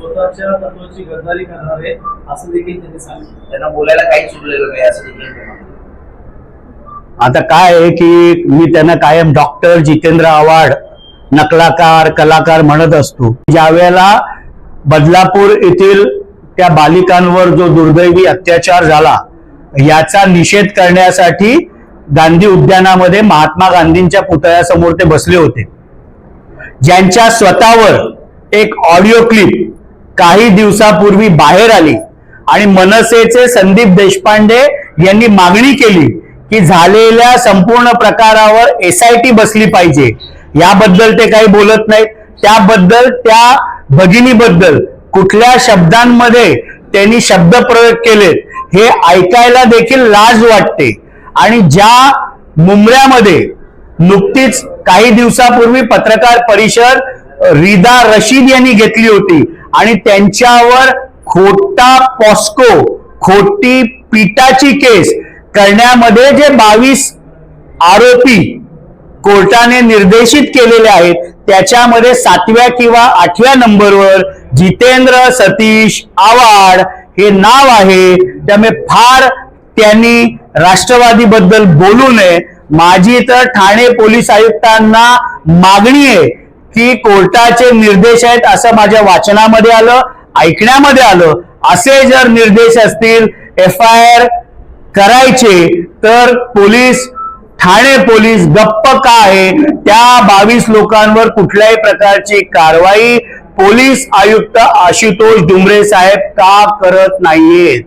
स्वतःच्या तत्वाची गद्दारी करणार आहे असं देखील त्यांनी सांगितलं. त्यांना बोलायला काहीच सुटलेलं नाही असं देखील ते म्हणाले. आता काय आहे की मी त्यांना कायम डॉक्टर जितेंद्र आव्हाड नकलाकार कलाकार म्हणत असतो. ज्या वेळेला बदलापूर येथील त्या बालिकांवर जो दुर्दैवी अत्याचार झाला याचा निषेध करण्यासाठी गांधी उद्यानामध्ये महात्मा गांधींच्या पुतळ्यासमोर ते बसले होते. ज्यांच्या स्वतःवर एक ऑडिओ क्लिप काही दिवसापूर्वी बाहेर आली आणि मनसेचे संदीप देशपांडे यांनी मागणी केली की झालेल्या संपूर्ण प्रकारावर एसआयटी बसली पाहिजे. याबद्दल ते काही बोलत नाहीत. त्याबद्दल त्या भगिनीबद्दल कुठल्या शब्दांमध्ये त्यांनी शब्दप्रयोग केलेत हे ऐकायला देखील लाज वाटते. आणि ज्या मुंबऱ्यामध्ये नुकतीच काही दिवसापूर्वी पत्रकार परिषद रिदा रशीद यांनी घेतली होती. आणि त्यांच्यावर खोटा पॉस्को खोटी पिटाची केस करण्यामध्ये जे बावीस आरोपी कोर्टाने निर्देशित केलेले आहेत त्याच्यामध्ये सातव्या किंवा आठव्या नंबरवर जितेंद्र सतीश आवाड हे नाव आहे. त्यामुळे फार त्यांनी राष्ट्रवादीबद्दल बोलू नये. माझी तर ठाणे पोलीस आयुक्तांना मागणी आहे की कोर्टाचे निर्देश आहेत असं माझ्या वाचनामध्ये आलं ऐकण्यामध्ये आलं. असे जर निर्देश असतील एफ आय आर करायचे तर पोलीस ठाणे पोलीस गप्प का आहे? त्या बावीस लोकांवर कुठल्याही प्रकारची कारवाई पोलीस आयुक्त आशुतोष डुमरे साहेब का करत नाहीयेत?